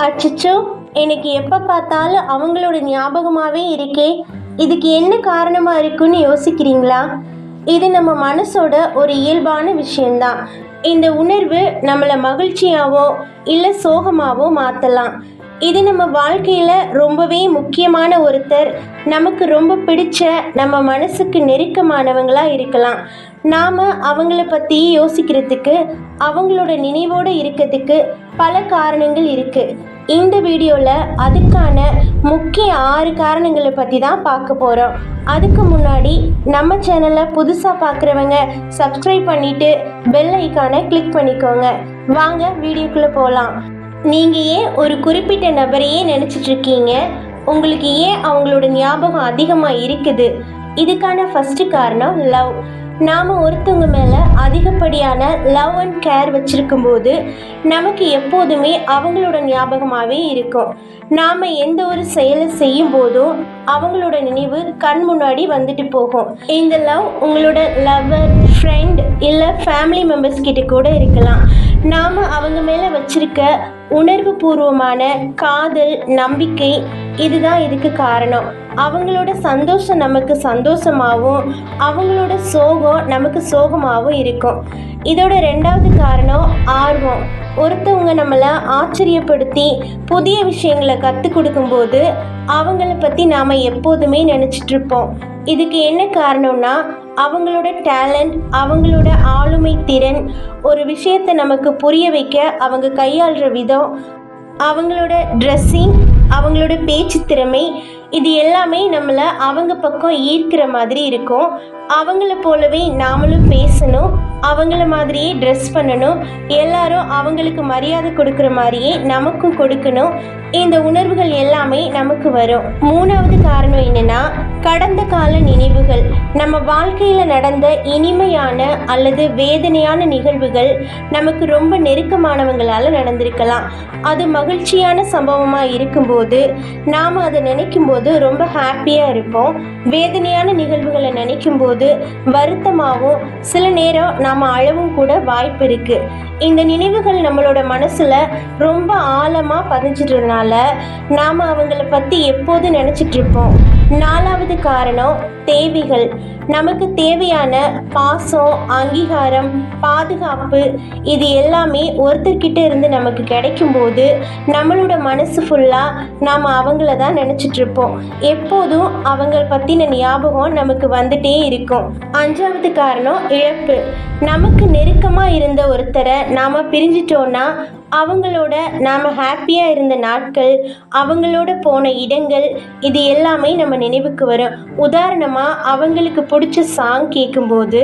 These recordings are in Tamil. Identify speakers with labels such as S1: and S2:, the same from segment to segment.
S1: அச்சச்சோ எனக்கு எப்போ பார்த்தாலும் அவங்களோட ஞாபகமாகவே இருக்கே. இதுக்கு என்ன காரணமாக இருக்குன்னு யோசிக்கிறீங்களா? இது நம்ம மனசோட ஒரு இயல்பான விஷயந்தான் இந்த உணர்வு நம்மளை மகிழ்ச்சியாவோ இல்லை சோகமாவோ மாற்றலாம் இது நம்ம வாழ்க்கையில் ரொம்பவே முக்கியமான ஒருத்தர் நமக்கு ரொம்ப பிடிச்ச நம்ம மனசுக்கு நெருக்கமானவங்களாக இருக்கலாம். நாம் அவங்கள பற்றி யோசிக்கிறதுக்கு அவங்களோட நினைவோடு இருக்கிறதுக்கு பல காரணங்கள் இருக்குது இந்த வீடியோவில் அதுக்கான முக்கிய ஆறு காரணங்களை பற்றி தான் பார்க்க போகிறோம் அதுக்கு முன்னாடி நம்ம சேனலை புதுசாக பார்க்குறவங்க சப்ஸ்கிரைப் பண்ணிவிட்டு பெல் ஐக்கானை கிளிக் பண்ணிக்கோங்க. வாங்க வீடியோக்குள்ளே போகலாம் நீங்கள் ஏன் ஒரு குறிப்பிட்ட நபரையே நினச்சிட்ருக்கீங்க உங்களுக்கு ஏன் அவங்களோட ஞாபகம் அதிகமாக இருக்குது? இதுக்கான ஃபஸ்ட்டு காரணம் லவ் நாம் ஒருத்தவங்க மேலே அதிகப்படியான லவ் அண்ட் கேர் வச்சுருக்கும்போது நமக்கு எப்போதுமே அவங்களோட ஞாபகமாகவே இருக்கும். நாம் எந்த ஒரு செயலை செய்யும் போதும் அவங்களோட நினைவு கண் முன்னாடி வந்துட்டு போகும். இந்த லவ் உங்களோட லவ்வர் ஃப்ரெண்ட் இல்லை ஃபேமிலி மெம்பர்ஸ் கிட்ட கூட இருக்கலாம். நாம் அவங்க மேலே வச்சுருக்க உணர்வு பூர்வமான காதல் நம்பிக்கை இதுதான் இதுக்கு காரணம். அவங்களோட சந்தோஷம் நமக்கு சந்தோஷமாகவும் அவங்களோட சோகம் நமக்கு சோகமாகவும் இருக்கும். இதோட ரெண்டாவது காரணம் ஆர்வம். ஒருத்தவங்க நம்மளை ஆச்சரியப்படுத்தி புதிய விஷயங்களை கற்றுக் கொடுக்கும்போது அவங்கள பற்றி நாம் எப்போதுமே நினச்சிட்டு இருப்போம். இதுக்கு என்ன காரணம்னா அவங்களோட டேலண்ட் அவங்களோட ஆளுமை திறன் ஒரு விஷயத்தை நமக்கு புரிய வைக்க அவங்க கையாளுற விதம் அவங்களோட ட்ரெஸ்ஸிங் அவங்களோட பேச்சு திறமை இது எல்லாமே நம்மளை அவங்க பக்கம் ஈர்க்கிற மாதிரி இருக்கும். அவங்கள போலவே நாமளும் பேசணும். அவங்கள மாதிரியே ட்ரெஸ் பண்ணணும். எல்லாரும் அவங்களுக்கு மரியாதை கொடுக்குற மாதிரியே நமக்கும் கொடுக்கணும். இந்த உணர்வுகள் எல்லாமே நமக்கு வரும். மூணாவது காரணம் என்னன்னா கடந்த கால நினைவுகள். நம்ம வாழ்க்கையில் நடந்த இனிமையான அல்லது வேதனையான நிகழ்வுகள் நமக்கு ரொம்ப நெருக்கமானவங்களால் நடந்திருக்கலாம். அது மகிழ்ச்சியான சம்பவமாக இருக்கும்போது நாம் அதை நினைக்கும் போது ரொம்ப ஹாப்பியாக இருப்போம். வேதனையான நிகழ்வுகளை நினைக்கும் போது வருத்தமாகவும் சில நேரம் நாம் அழவும் கூட வாய்ப்பு இருக்குது இந்த நினைவுகள் நம்மளோட மனசில் ரொம்ப ஆழமாக பதிஞ்சிட்டதுனால நாம் அவங்கள பற்றி எப்போது நினைச்சிட்டு இருப்போம். நாலாவது காரணம் தேவைகள். நமக்கு தேவையான பாசம் அங்கீகாரம் பாதுகாப்பு இது எல்லாமே ஒருத்தர்கிட்ட இருந்து நமக்கு கிடைக்கும்போது நம்மளோட மனசு ஃபுல்லாக நாம் அவங்கள தான் நினச்சிட்ருப்போம் எப்போதும் அவங்க பற்றின ஞாபகம் நமக்கு வந்துட்டே இருக்கும். அஞ்சாவது காரணம் இழப்பு. நமக்கு நெருக்கமாக இருந்த ஒருத்தரை நாம் பிரிஞ்சிட்டோன்னா அவங்களோட நாம் ஹாப்பியாக இருந்த நாட்கள் அவங்களோட போன இடங்கள் இது எல்லாமே நம்ம நினைவுக்கு வரும். உதாரணமாக அவங்களுக்கு பிடிச்ச சாங் கேட்கும்போது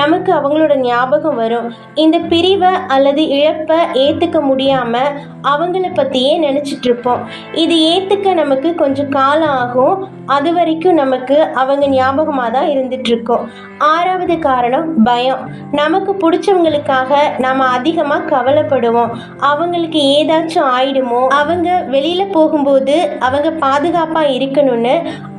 S1: நமக்கு அவங்களோட ஞாபகம் வரும். இந்த பிரிவை அல்லது இழப்பை ஏற்றுக்க முடியாமல் அவங்கள பற்றியே நினச்சிட்ருப்போம் இது ஏற்றுக்க நமக்கு கொஞ்சம் காலம் ஆகும். அது வரைக்கும் நமக்கு அவங்க ஞாபகமாக தான் இருந்துகிட்ருக்கோம் ஆறாவது காரணம் பயம். நமக்கு பிடிச்சவங்களுக்காக நாம் அதிகமாக கவலைப்படுவோம். அவங்களுக்கு ஏதாச்சும் ஆயிடுமோ? அவங்க வெளியில் போகும்போது அவங்க பாதுகாப்பாக இருக்கணும்னு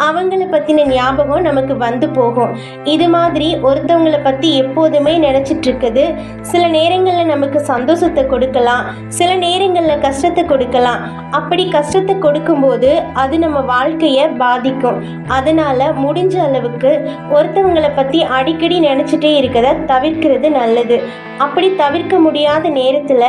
S1: அவங்கள பற்றின ஞாபகம் நமக்கு வந்து போகும். இது மாதிரி ஒருத்தவங்கள பற்றி எப்போதுமே நினச்சிட்டு இருக்குது சில நேரங்களில் நமக்கு சந்தோஷத்தை கொடுக்கலாம். சில நேரங்களில் கஷ்டத்தை கொடுக்கலாம். அப்படி கஷ்டத்தை கொடுக்கும்போது அது நம்ம வாழ்க்கையை பாதிக்கும். அதனால் முடிஞ்ச அளவுக்கு ஒருத்தவங்கள பற்றி அடிக்கடி நினச்சிட்டே இருக்கிறத தவிர்க்கிறது நல்லது. அப்படி தவிர்க்க முடியாத நேரத்தில்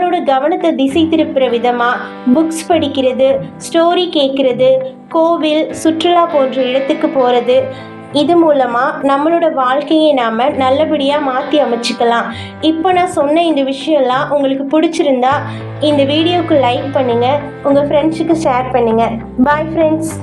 S1: நம்மளோட கவனத்தை திசை திருப்புற விதமாக புக்ஸ் படிக்கிறது ஸ்டோரி கேட்குறது கோவில் சுற்றுலா போன்ற இடத்துக்கு போகிறது இது மூலமாக நம்மளோட வாழ்க்கையை நாம் நல்லபடியாக மாற்றி அமைச்சிக்கலாம். இப்போ நான் சொன்ன இந்த விஷயம்லாம் உங்களுக்கு பிடிச்சிருந்தா இந்த வீடியோவுக்கு லைக் பண்ணுங்கள் உங்கள் ஃப்ரெண்ட்ஸுக்கு ஷேர் பண்ணுங்கள் பாய் ஃப்ரெண்ட்ஸ்